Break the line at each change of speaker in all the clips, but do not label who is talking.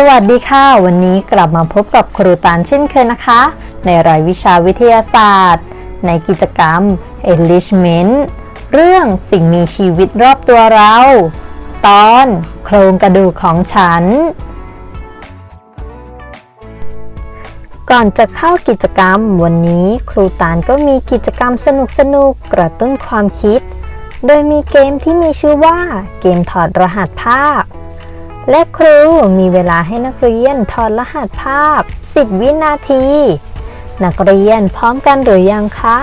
สวัสดีค่ะ วันนี้กลับมาพบกับครูตานเช่นเคยนะคะ ในรายวิชาวิทยาศาสตร์ ในกิจกรรม Enrichment เรื่องสิ่งมีชีวิตรอบตัวเรา ตอนโครงกระดูกของฉัน ก่อนจะเข้ากิจกรรม วันนี้ครูตานก็มีกิจกรรมสนุกๆกระตุ้นความคิด โดยมีเกมที่มีชื่อว่าเกมถอดรหัสภาพ และครูมีเวลาให้นักเรียนถอดรหัสภาพ 10 วินาที นักเรียนพร้อมกันหรือยังคะ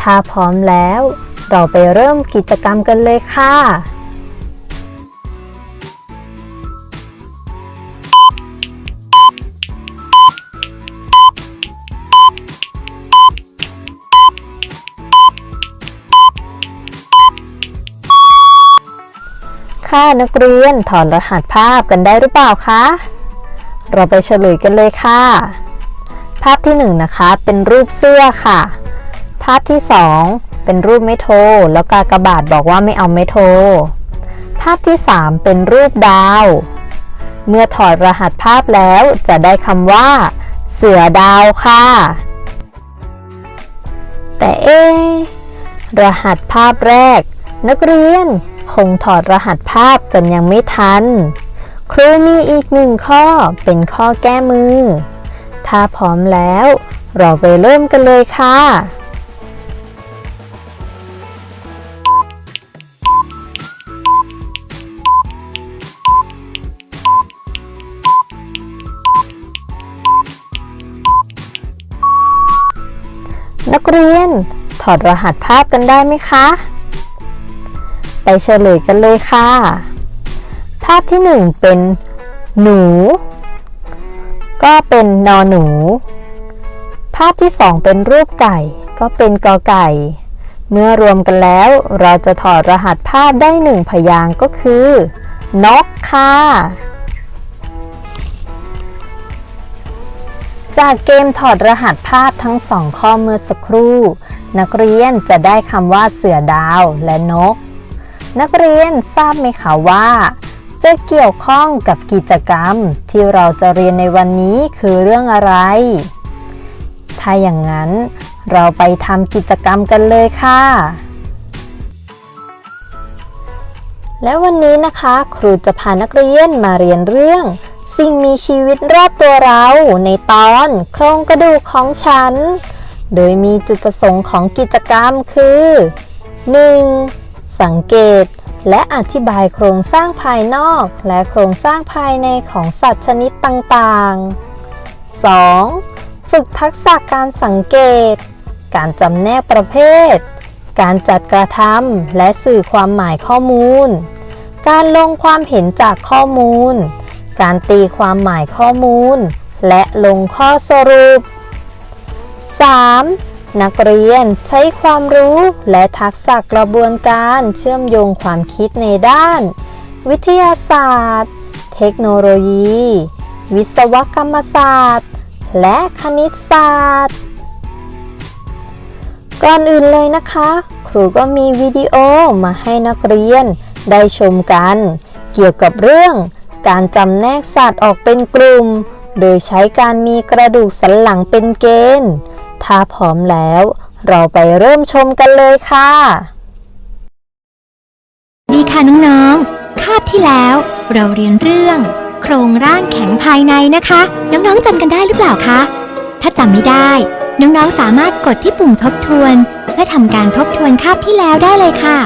ถ้าพร้อมแล้ว เราไปเริ่มกิจกรรมกันเลยค่ะ ค่ะนักเรียนถอดรหัสภาพกันได้หรือเปล่าคะ เราไปเฉลยกันเลยค่ะ ภาพที่1นงนะคะเป็นรูปเสื้อค่ะ ภาพที่ 2 เป็นรูปไมโท แล้วกากบาทบอกว่าไม่เอาไมโท ภาพที่ 3 เป็นรูปดาว เมื่อถอดรหัสภาพแล้วจะได้คำว่า เสือดาวค่ะ แต่เอ๊รหัสภาพแรก นักเรียน งถอดรหัสภาพกันยังไม่ทัน ครูมีอีกหนึ่งข้อเป็นข้อแก้มือ ถ้าพร้อมแล้ว เราไปเริ่มกันเลยค่ะนักเรียน ถอดรหัสภาพกันได้ไหมคะ ไปเฉลยกันเลยค่ะ ภาพที่หนึ่งเป็นหนู ก็เป็นนอหนู ภาพที่สองเป็นรูปไก่ ก็เป็นกอไก่ เมื่อรวมกันแล้ว เราจะถอดรหัสภาพได้หนึ่งพยางค์ก็คือนกค่ะ จากเกมถอดรหัสภาพทั้งสองข้อเมื่อสักครู่ นักเรียนจะได้คำว่าเสือดาวและนก นักเรียนทราบไหมคะว่า จะเกี่ยวข้องกับกิจกรรมที่เราจะเรียนในวันนี้คือเรื่องอะไร ถ้าอย่างนั้นเราไปทำกิจกรรมกันเลยค่ะ และวันนี้นะคะ ครูจะพานักเรียนมาเรียนเรื่อง สิ่งมีชีวิตรอบตัวเราในตอนโครงกระดูกของฉัน โดยมีจุดประสงค์ของกิจกรรมคือ 1. สังเกตและอธิบายโครงสร้างภายนอก และโครงสร้างภายในของสัตว์ชนิดต่างๆ 2. ฝึกทักษะการสังเกต การจำแนกประเภท การจัดกระทำและสื่อความหมายข้อมูล การลงความเห็นจากข้อมูล การตีความหมายข้อมูล และลงข้อสรุป 3. นักเรียนใช้ความรู้และทักษะกระบวนการเชื่อมโยงความคิดในด้าน วิทยาศาสตร์ เทคโนโลยี วิศวกรรมศาสตร์ และคณิตศาสตร์ ก่อนอื่นเลยนะคะ ครูก็มีวิดีโอมาให้นักเรียนได้ชมกัน เกี่ยวกับเรื่อง การจำแนกสัตว์ออกเป็นกลุ่ม โดยใช้การมีกระดูกสันหลังเป็นเกณฑ์ ถ้าพร้อมแล้ว เราไปเริ่มชมกันเลยค่ะ
ดีค่ะน้องๆ คาบที่แล้วเราเรียนเรื่อง โครงร่างแข็งภายในนะคะ น้องๆจำกันได้หรือเปล่าคะ ถ้าจำไม่ได้ น้องๆสามารถกดที่ปุ่มทบทวน เพื่อทำการทบทวนคาบที่แล้วได้เลยค่ะ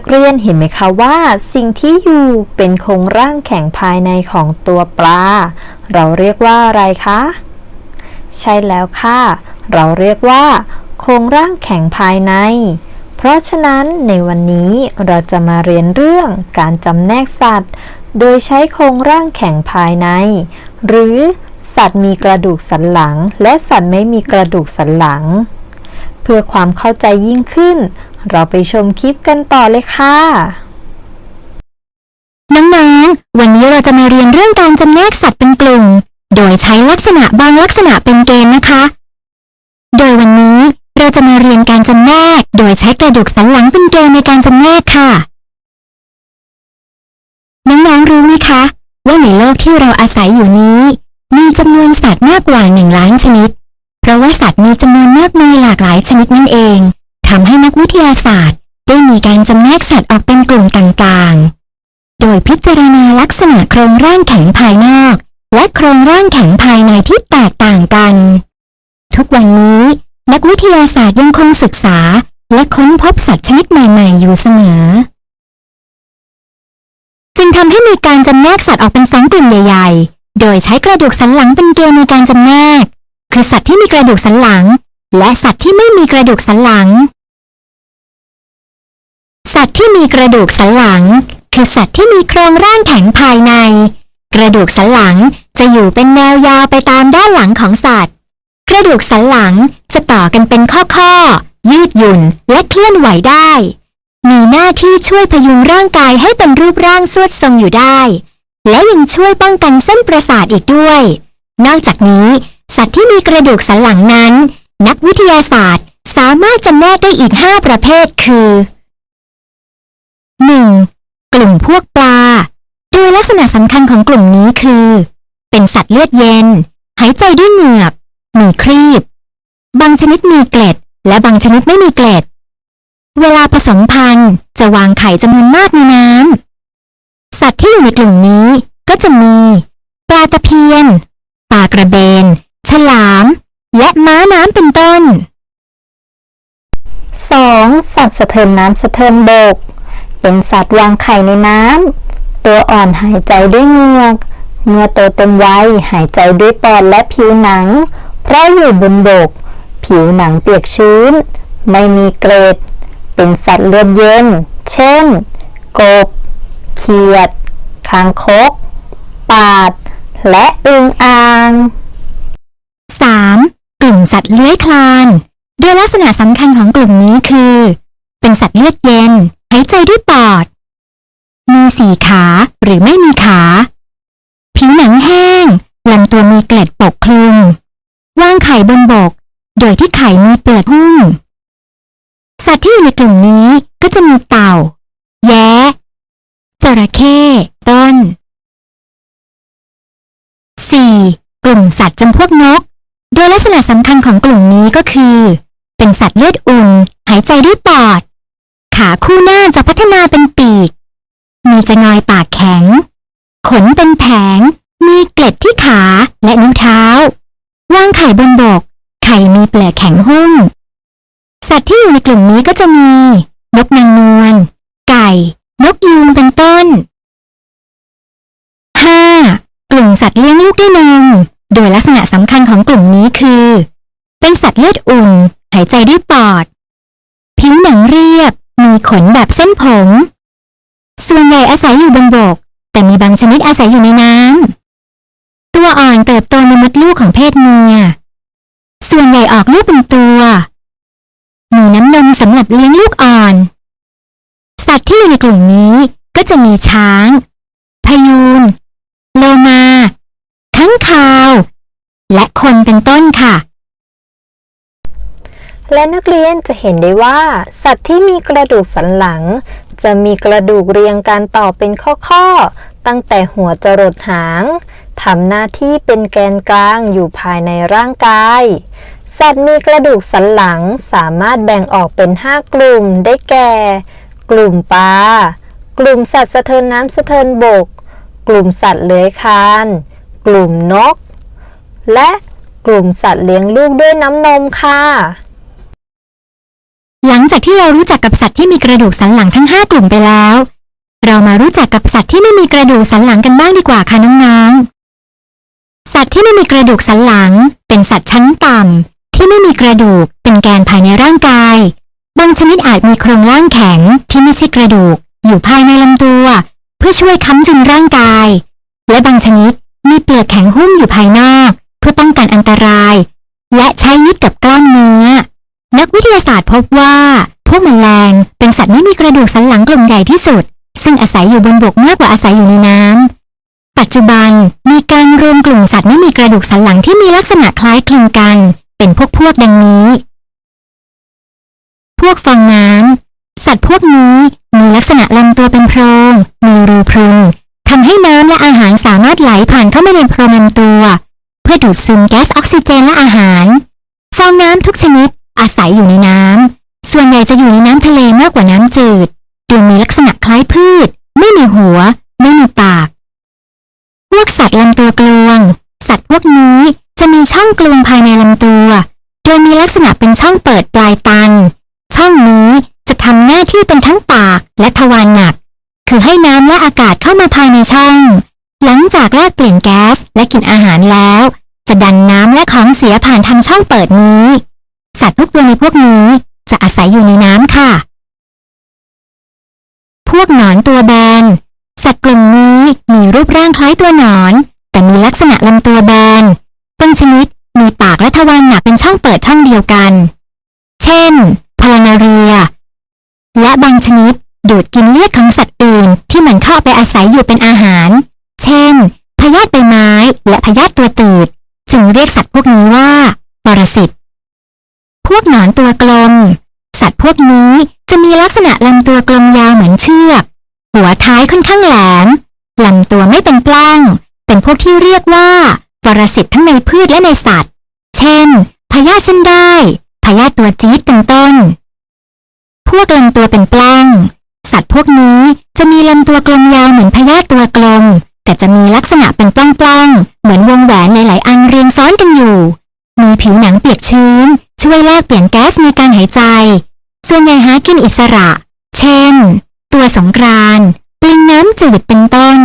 นักเรียนเห็นไหมคะว่า สิ่งที่อยู่เป็นโครงร่างแข็งภายในของตัวปลา เราเรียกว่าอะไรคะ ใช่แล้วค่ะ เราเรียกว่า โครงร่างแข็งภายใน เพราะฉะนั้นในวันนี้เราจะมาเรียนเรื่องการจำแนกสัตว์ โดยใช้โครงร่างแข็งภายใน หรือสัตว์มีกระดูกสันหลัง และสัตว์ไม่มีกระดูกสันหลัง เพื่อความเข้าใจยิ่งขึ้น เราไปชมคลิปกันต่อเลยค่ะ
น้องๆ วันนี้เราจะมาเรียนเรื่องการจำแนกสัตว์เป็นกลุ่ม โดยใช้ลักษณะบางลักษณะเป็นเกณฑ์นะคะ โดยวันนี้เราจะมาเรียนการจำแนก โดยใช้กระดูกสันหลังเป็นเกณฑ์ในการจำแนกค่ะน้องๆรู้ไหมคะ ว่าในโลกที่เราอาศัยอยู่นี้ มีจำนวนสัตว์มากกว่าหนึ่งล้านชนิด เพราะว่าสัตว์มีจำนวนมากมายหลากหลายชนิดนั่นเอง ทำให้นักวิทยาศาสตร์ ได้มีการจำแนกสัตว์ออกเป็นกลุ่มต่างๆ โดยพิจารณาลักษณะโครงร่างแข็งภายนอก และโครงร่างแข็งภายในที่แตกต่างกัน ทุกวันนี้ นักวิทยาศาสตร์ยังคงศึกษา และค้นพบสัตว์ชนิดใหม่ ๆ อยู่เสมอ จึงทำให้มีการจำแนกสัตว์ออกเป็นสองกลุ่มใหญ่ ๆ โดยใช้กระดูกสันหลังเป็นเกณฑ์ในการจำแนก คือสัตว์ที่มีกระดูกสันหลังและสัตว์ที่ไม่มีกระดูกสันหลัง สัตว์ที่มีกระดูกสันหลัง คือสัตว์ที่มีโครงร่างแข็งภายใน กระดูกสันหลังจะอยู่เป็นแนวยาวไปตามด้านหลังของสัตว์ กระดูกสันหลังจะต่อกันเป็นข้อๆยืดหยุ่นและเคลื่อนไหวได้ มีหน้าที่ช่วยพยุงร่างกายให้เป็นรูปร่างสวดทรงอยู่ได้ และยังช่วยป้องกันเส้นประสาทอีกด้วย นอกจากนี้ สัตว์ที่มีกระดูกสันหลังนั้น นักวิทยาศาสตร์สามารถจำแนกได้อีก 5 ประเภทคือ 1. กลุ่มพวกปลา โดยลักษณะสำคัญของกลุ่มนี้คือ เป็นสัตว์เลือดเย็น หายใจด้วยเหงือก มีครีบ บางชนิดมีเกล็ด และบางชนิดไม่มีเกล็ด เวลาผสมพันธุ์จะวางไข่จำนวนมากในน้ำ สัตว์ที่อยู่ในกลุ่มนี้ก็จะมี ปลาตะเพียน ปลากระเบน ฉลาม และม้าน้ำเป็นต้น
2. สัตว์สะเทินน้ำสะเทินบก เป็นสัตว์วางไข่ในน้ำ ตัวอ่อนหายใจด้วยเหงือก เมื่อโตเต็มวัยหายใจด้วยปอดและผิวหนัง เพราะอยู่บนบก ผิวหนังเปียกชื้น ไม่มีเกรดเป็นสัตว์เลือดเย็น เช่น กบ เขียด คางคก ปาด และอึงอ่าง
3. กลุ่มสัตว์เลื้อยคลาน โดยลักษณะสำคัญของกลุ่มนี้คือ เป็นสัตว์เลือดเย็น หายใจด้วยปอด มีสี่ขาหรือไม่มีขา ผิวหนังแห้งลำตัวมีเกล็ดปกคลุม วางไข่บนบก โดยที่ไข่มีเปลือกหุ้ม สัตว์ที่อยู่ในกลุ่มนี้ก็จะมีเต่า แย้จระเข้ต้น 4. กลุ่มสัตว์จำพวกนก โดยลักษณะสำคัญของกลุ่มนี้ก็คือ เป็นสัตว์เลือดอุ่น หายใจด้วยปอด ขาคู่หน้าจะพัฒนาเป็นปีก มีจะงอยปากแข็ง ขนเป็นแผง มีเกล็ดที่ขาและนิ้วเท้าวางไข่บนบก ไข่มีเปลือกแข็งหุ้ม สัตว์ที่อยู่ในกลุ่มนี้ก็จะมี นกนางนวล ไก่ นกยูงเป็นต้น 5. กลุ่มสัตว์เลี้ยงลูกด้วยนม โดยลักษณะสำคัญของกลุ่มนี้คือ เป็นสัตว์เลือดอุ่น หายใจด้วยปอดผิวหนังเรียบ มีขนแบบเส้นผม ส่วนใหญ่อาศัยอยู่บนบก แต่มีบางชนิดอาศัยอยู่ในน้ำ ตัวอ่อนเติบโตในมดลูกของเพศเมีย ส่วนใหญ่ออกลูกเป็นตัว มีน้ำนมสำหรับเลี้ยงลูกอ่อน สัตว์ที่อยู่ในกลุ่มนี้ก็จะมีช้าง พยูน โลมา ข้างคาว และคนเป็นต้นค่ะ
และนักเรียนจะเห็นได้ว่า สัตว์ที่มีกระดูกสันหลัง จะมีกระดูกเรียงการต่อเป็นข้อๆ ตั้งแต่หัวจรดหางทำหน้าที่เป็นแกนกลางอยู่ภายในร่างกาย สัตว์มีกระดูกสันหลังสามารถแบ่งออกเป็น 5 กลุ่มได้แก่ กลุ่มปลากลุ่มสัตว์สะเทินน้ำสะเทินบก กลุ่มสัตว์เลื้อยคลาน กลุ่มนก และกลุ่มสัตว์เลี้ยงลูกด้วยน้ำนมค่ะ
หลังจากที่เรารู้จักกับสัตว์ที่มีกระดูกสันหลังทั้ง 5 กลุ่มไปแล้ว เรามารู้จักกับสัตว์ที่ไม่มีกระดูกสันหลังกันบ้างดีกว่าค่ะน้องๆ สัตว์ที่ไม่มีกระดูกสันหลัง เป็นสัตว์ชั้นต่ำที่ไม่มีกระดูกเป็นแกนภายในร่างกาย บางชนิดอาจมีโครงร่างแข็งที่ไม่ใช่กระดูก อยู่ภายในลำตัว เพื่อช่วยค้ำจุนร่างกาย และบางชนิดมีเปลือกแข็งหุ้มอยู่ภายนอก เพื่อป้องกันอันตราย และใช้ยึดกับกล้ามเนื้อ นักวิทยาศาสตร์พบว่า พวกแมลงเป็นสัตว์ไม่มีกระดูกสันหลังกลุ่มใหญ่ที่สุด ซึ่งอาศัยอยู่บนบกมากกว่าอาศัยอยู่ในน้ำ ปัจจุบันมีการรวมกลุ่มสัตว์ไม่มีกระดูกสันหลังที่มีลักษณะคล้ายคลึงกัน เป็นพวกพวกดังนี้ พวกฟองน้ำสัตว์พวกนี้มีลักษณะลำตัวเป็นโพรง มีรูพรุนทำให้น้ำและอาหารสามารถไหลผ่านเข้ามาในโพรงลำตัว เพื่อดูดซึมแก๊สออกซิเจนและอาหาร ฟองน้ำทุกชนิด อาศัยอยู่ในน้ำ ส่วนใหญ่จะอยู่ในน้ำทะเลมากกว่าน้ำจืดโดยมีลักษณะคล้ายพืช ไม่มีหัว ไม่มีปาก พวกสัตว์ลำตัวกลวง สัตว์พวกนี้จะมีช่องกลวงภายในลำตัว โดยมีลักษณะเป็นช่องเปิดปลายตัน ช่องนี้จะทำหน้าที่เป็นทั้งปากและทวารหนัก คือให้น้ำและอากาศเข้ามาภายในช่อง หลังจากแลกเปลี่ยนแก๊สและกินอาหารแล้ว จะดันน้ำและของเสียผ่านทางช่องเปิดนี้ สัตว์ทุกตัวในพวกนี้จะอาศัยอยู่ในน้ำค่ะ พวกหนอนตัวแบน สัตว์กลุ่มนี้มีรูปร่างคล้ายตัวหนอน แต่มีลักษณะลำตัวแบนบางชนิดมีปากและทวารหนักเป็นช่องเปิดช่องเดียวกัน เช่นพลานาเรีย และบางชนิดดูดกินเลือดของสัตว์อื่นที่มันเข้าไปอาศัยอยู่เป็นอาหาร เช่น พยาธิใบไม้และพยาธิตัวตืด จึงเรียกสัตว์พวกนี้ว่าปรสิต พวกหนอนตัวกลม สัตว์พวกนี้จะมีลักษณะลำตัวกลมยาวเหมือนเชือก หัวท้ายค่อนข้างแหลมลำตัวไม่เป็นปล้องเป็นพวกที่เรียกว่าปรสิตทั้งในพืชและในสัตว์ เช่นพยาธิเส้นได้พยาธิตัวจี๊ดเป็นต้น พวกลำตัวเป็นปล้องสัตว์พวกนี้จะมีลำตัวกลมยาวเหมือนพยาธิตัวกลม แต่จะมีลักษณะเป็นปล้องๆเหมือนวงแหวนหลายๆอันเรียงซ้อนกันอยู่ มีผิวหนังเปียกชื้น ช่วยแลกเปลี่ยนแก๊สในการหายใจ ส่วนใหญ่หากินอิสระ เช่น ตัวสงกรานต์ปลิงน้ำจืดเป็นต้น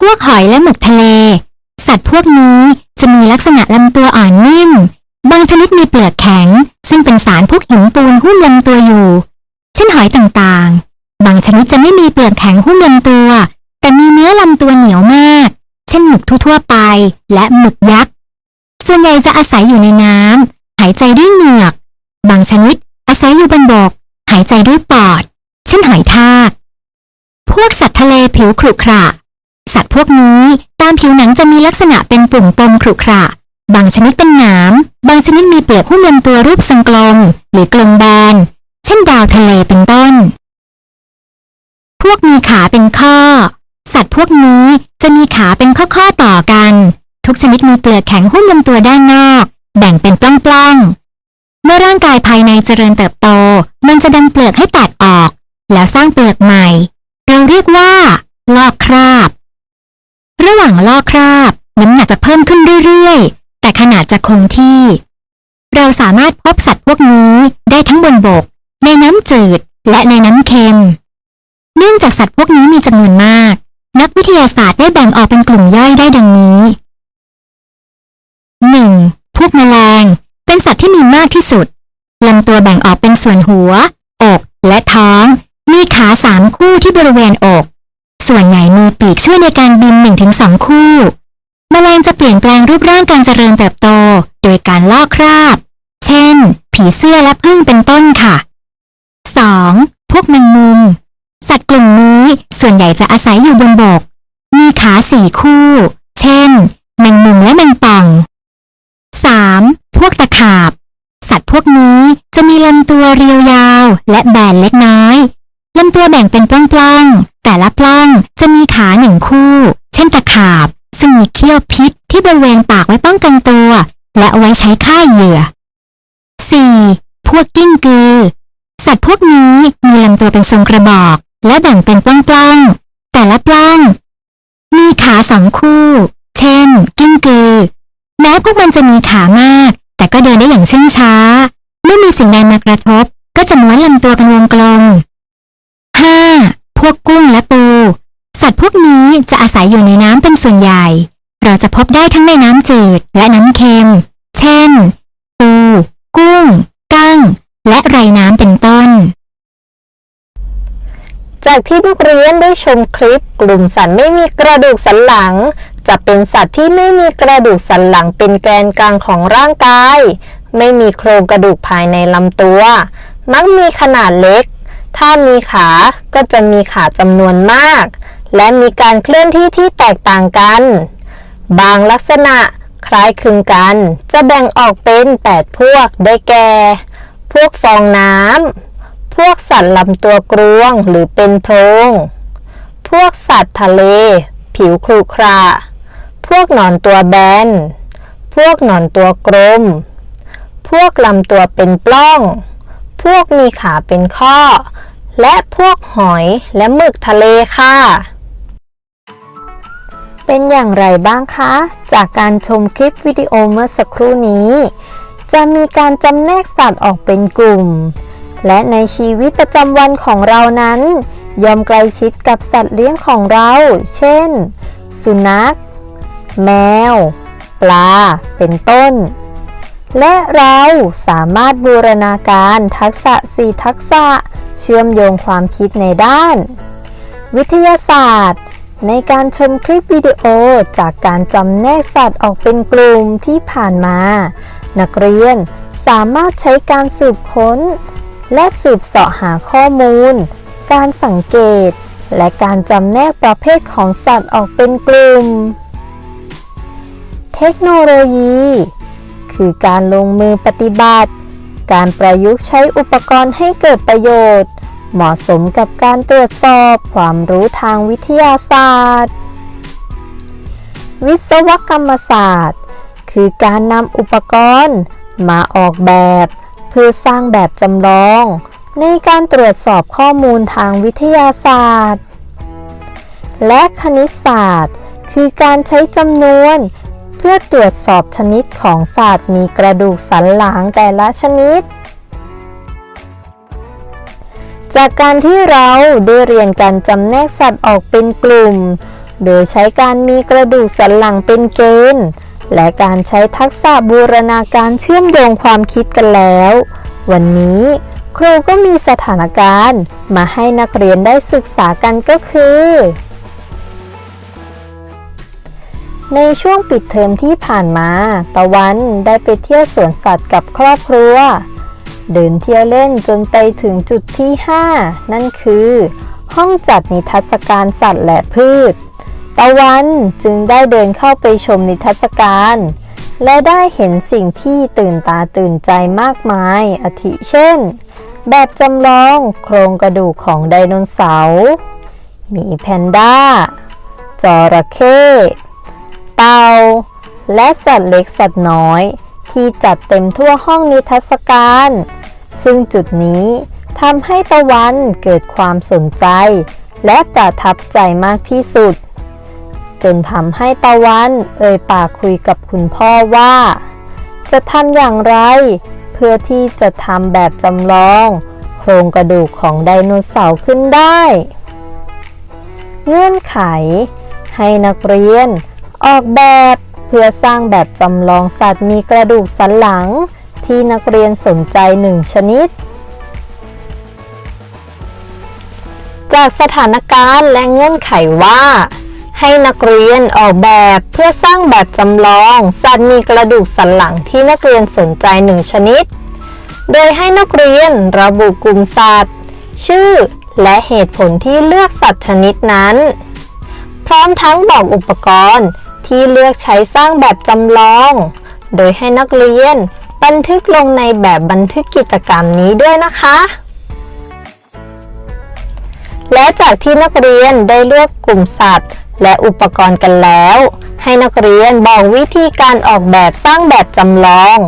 พวกหอยและหมึกทะเล สัตว์พวกนี้จะมีลักษณะลำตัวอ่อนนิ่ม บางชนิดมีเปลือกแข็ง ซึ่งเป็นสารพวกหินปูนหุ้มลำตัวอยู่ เช่นหอยต่างๆ บางชนิดจะไม่มีเปลือกแข็งหุ้มลำตัว แต่มีเนื้อลำตัวเหนียวมาก เช่นหมึกทั่วๆไป และหมึกยักษ์ ส่วนใหญ่จะอาศัยอยู่ในน้ำหายใจด้วยเหงือก บางชนิดอาศัยอยู่บนบก หายใจด้วยปอด เช่นหอยทาก พวกสัตว์ทะเลผิวขรุขระ สัตว์พวกนี้ตามผิวหนังจะมีลักษณะเป็นปุ่มปมขรุขระ บางชนิดเป็นหนาม บางชนิดมีเปลือกหุ้มลำตัวรูปทรงกลม หรือกลมแบน เช่นดาวทะเลเป็นต้น พวกมีขาเป็นข้อ สัตว์พวกนี้จะมีขาเป็นข้อๆต่อกัน ทุกชนิดมีเปลือกแข็งหุ้มลำตัวด้านนอก แบ่งเป็นปล้องๆ เมื่อร่างกายภายในเจริญเติบโต มันจะดันเปลือกให้แตกออก แล้วสร้างเปลือกใหม่ เราเรียกว่า ลอกคราบ ระหว่างลอกคราบ น้ำหนักจะเพิ่มขึ้นเรื่อยๆ แต่ขนาดจะคงที่ เราสามารถพบสัตว์พวกนี้ได้ทั้งบนบก ในน้ำจืด และในน้ำเค็ม เนื่องจากสัตว์พวกนี้มีจำนวนมาก นักวิทยาศาสตร์ได้แบ่งออกเป็นกลุ่มย่อยได้ดังนี้ 1. พวกแมลง เป็นสัตว์ที่มีมากที่สุด ลำตัวแบ่งออกเป็นส่วนหัว อกและท้อง มีขาสามคู่ที่บริเวณอก ส่วนใหญ่มีปีกช่วยในการบิน1-2คู่แมลงจะเปลี่ยนแปลงรูปร่างการเจริญเติบโต โดยการลอกคราบ เช่น ผีเสื้อและผึ้งเป็นต้นค่ะ 2. พวกแมงมุม สัตว์กลุ่มนี้ส่วนใหญ่จะอาศัยอยู่บนบก มีขาสี่คู่ เช่น แมงมุมและแมงป่อง 3. พวกตะขาบ ตัวเรียวยาว และแบนเล็กน้อยลำตัวแบ่งเป็นปล้องๆ แต่ละปล้องจะมีขาหนึ่งคู่ เช่นตะขาบ ซึ่งมีเขี้ยวพิษที่บริเวณปากไว้ป้องกันตัว และไว้ใช้ฆ่าเหยื่อ 4. พวกกิ้งกือ สัตว์พวกนี้มีลำตัวเป็นทรงกระบอก และแบ่งเป็นปล้องๆ แต่ละปล้อง มีขาสองคู่ เช่น กิ้งกือ แม้พวกมันจะมีขามาก แต่ก็เดินได้อย่างเชื่องช้า สิ่งใดมากระทบ ก็จะม้วนลำตัวเป็นวงกลม 5. พวกกุ้งและปู สัตว์พวกนี้จะอาศัยอยู่ในน้ำเป็นส่วนใหญ่ เราจะพบได้ทั้งในน้ำจืดและน้ำเค็ม เช่น ปู กุ้ง กั้ง และไรน้ำเป็นต้น
จากที่นักเรียนได้ชมคลิปกลุ่มสัตว์ไม่มีกระดูกสันหลัง จะเป็นสัตว์ที่ไม่มีกระดูกสันหลังเป็นแกนกลางของร่างกาย ไม่มีโครงกระดูกภายในลำตัว มักมีขนาดเล็ก ถ้ามีขาก็จะมีขาจำนวนมาก และมีการเคลื่อนที่ที่แตกต่างกัน บางลักษณะคล้ายคลึงกัน จะแบ่งออกเป็น 8 พวกได้แก่ พวกฟองน้ำ พวกสัตว์ลำตัวกรวงหรือเป็นโพรง พวกสัตว์ทะเล ผิวครุขระ พวกหนอนตัวแบน พวกหนอนตัวกลม พวกลำตัวเป็นปล้อง พวกมีขาเป็นข้อ และพวกหอยและหมึกทะเลค่ะ เป็นอย่างไรบ้างคะ จากการชมคลิปวิดีโอเมื่อสักครู่นี้ จะมีการจำแนกสัตว์ออกเป็นกลุ่ม และในชีวิตประจำวันของเรานั้น ยอมใกล้ชิดกับสัตว์เลี้ยงของเรา เช่น สุนัข แมว ปลา เป็นต้น และเราสามารถบูรณาการทักษะสี่ทักษะ เชื่อมโยงความคิดในด้าน วิทยาศาสตร์ ในการชมคลิปวิดีโอจากการจำแนกสัตว์ออกเป็นกลุ่มที่ผ่านมา นักเรียนสามารถใช้การสืบค้น และสืบเสาะหาข้อมูล การสังเกต และการจำแนกประเภทของสัตว์ออกเป็นกลุ่ม เทคโนโลยี คือการลงมือปฏิบัติ การประยุกต์ใช้อุปกรณ์ให้เกิดประโยชน์ เหมาะสมกับการตรวจสอบความรู้ทางวิทยาศาสตร์ วิศวกรรมศาสตร์ คือการนำอุปกรณ์มาออกแบบ เพื่อสร้างแบบจำลอง ในการตรวจสอบข้อมูลทางวิทยาศาสตร์ และคณิตศาสตร์ คือการใช้จำนวน เพื่อตรวจสอบชนิดของสัตว์มีกระดูกสันหลังแต่ละชนิด จากการที่เราได้เรียนการจำแนกสัตว์ออกเป็นกลุ่ม โดยใช้การมีกระดูกสันหลังเป็นเกณฑ์ และการใช้ทักษะบูรณาการเชื่อมโยงความคิดกันแล้ว วันนี้ครูก็มีสถานการณ์ มาให้นักเรียนได้ศึกษากันก็คือ ในช่วงปิดเทอมที่ผ่านมา ตะวันได้ไปเที่ยวสวนสัตว์กับครอบครัว เดินเที่ยวเล่นจนไปถึงจุดที่ 5 นั่นคือ ห้องจัดนิทรรศการสัตว์และพืช ตะวันจึงได้เดินเข้าไปชมนิทรรศการ และได้เห็นสิ่งที่ตื่นตาตื่นใจมากมายอาทิเช่น แบบจำลองโครงกระดูกของไดโนเสาร์ มีแพนด้าจระเข้ เต่า และสัตว์เล็กสัตว์น้อย ที่จัดเต็มทั่วห้องนิทรรศการ ซึ่งจุดนี้ทำให้ตะวันเกิดความสนใจ และประทับใจมากที่สุด จนทำให้ตะวันเอ่ยปากคุยกับคุณพ่อว่า จะทำอย่างไร เพื่อที่จะทำแบบจำลอง โครงกระดูกของไดโนเสาร์ขึ้นได้ เงื่อนไข ให้นักเรียน ออกแบบเพื่อสร้างแบบจำลองสัตว์มีกระดูกสันหลัง ที่นักเรียนสนใจหนึ่งชนิด จากสถานการณ์และเงื่อนไขว่า ให้นักเรียนออกแบบเพื่อสร้างแบบจำลอง สัตว์มีกระดูกสันหลังที่นักเรียนสนใจหนึ่งชนิด โดยให้นักเรียนระบุกลุ่มสัตว์ ชื่อและเหตุผลที่เลือกสัตว์ชนิดนั้น พร้อมทั้งบอกอุปกรณ์ ที่เลือกใช้สร้างแบบจำลอง โดยให้นักเรียน บันทึกลงในแบบบันทึกกิจกรรมนี้ด้วยนะคะ และจากที่นักเรียนได้เลือกกลุ่มสัตว์ และอุปกรณ์กันแล้ว ให้นักเรียนบอกวิธีการออกแบบสร้างแบบจำลอง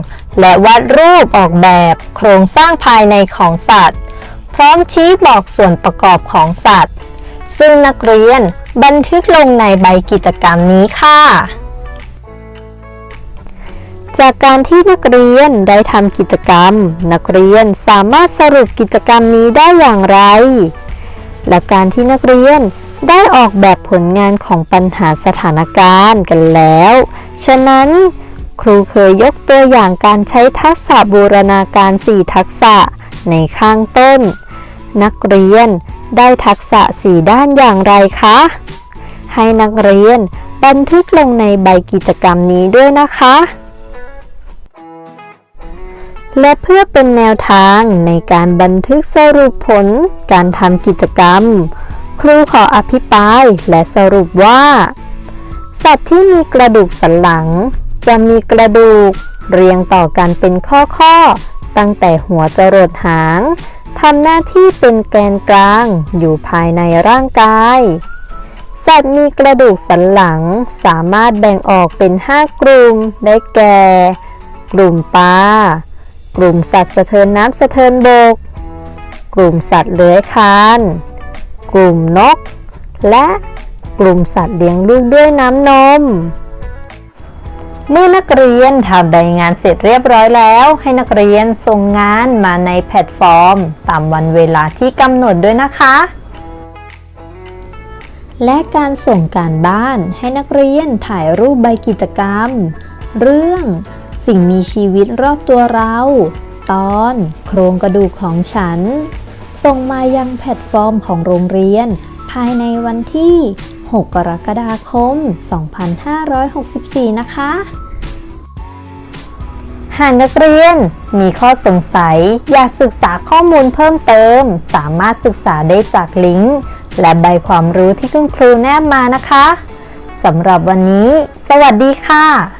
และวาดรูปออกแบบโครงสร้างภายในของสัตว์ พร้อมชี้บอกส่วนประกอบของสัตว์ ซึ่งนักเรียนบันทึกลงในใบกิจกรรมนี้ค่ะ จากการที่นักเรียนได้ทำกิจกรรม นักเรียนสามารถสรุปกิจกรรมนี้ได้อย่างไร และการที่นักเรียนได้ออกแบบผลงานของปัญหาสถานการณ์กันแล้ว ฉะนั้น ครูเคยยกตัวอย่างการใช้ทักษะบูรณาการ 4 ทักษะในข้างต้น นักเรียน ได้ทักษะ4ด้านอย่างไรคะ ให้นักเรียนบันทึกลงในใบกิจกรรมนี้ด้วยนะคะ และเพื่อเป็นแนวทางในการบันทึกสรุปผลการทำกิจกรรม ครูขออภิปรายและสรุปว่า สัตว์ที่มีกระดูกสันหลัง จะมีกระดูกเรียงต่อกันเป็นข้อๆตั้งแต่หัวจรดหาง ทำหน้าที่เป็นแกนกลางอยู่ภายในร่างกาย สัตว์มีกระดูกสันหลังสามารถแบ่งออกเป็น 5 กลุ่ม ได้แก่ กลุ่มปลา กลุ่มสัตว์สะเทินน้ำสะเทินบก กลุ่มสัตว์เลื้อยคลาน กลุ่มนก และกลุ่มสัตว์เลี้ยงลูกด้วยน้ำนม เมื่อนักเรียนทำใบงานเสร็จเรียบร้อยแล้ว ให้นักเรียนส่งงานมาในแพลตฟอร์ม ตามวันเวลาที่กำหนดด้วยนะคะ และการส่งการบ้านให้นักเรียนถ่ายรูปใบกิจกรรม เรื่องสิ่งมีชีวิตรอบตัวเรา ตอนโครงกระดูกของฉัน ส่งมายังแพลตฟอร์มของโรงเรียน ภายในวันที่ 6 กรกฎาคม 2564 นะคะ หากนักเรียนมีข้อสงสัย อยากศึกษาข้อมูลเพิ่มเติม สามารถศึกษาได้จากลิงก์ และใบความรู้ที่คุณครูแนบมานะคะสำหรับวันนี้ สวัสดีค่ะ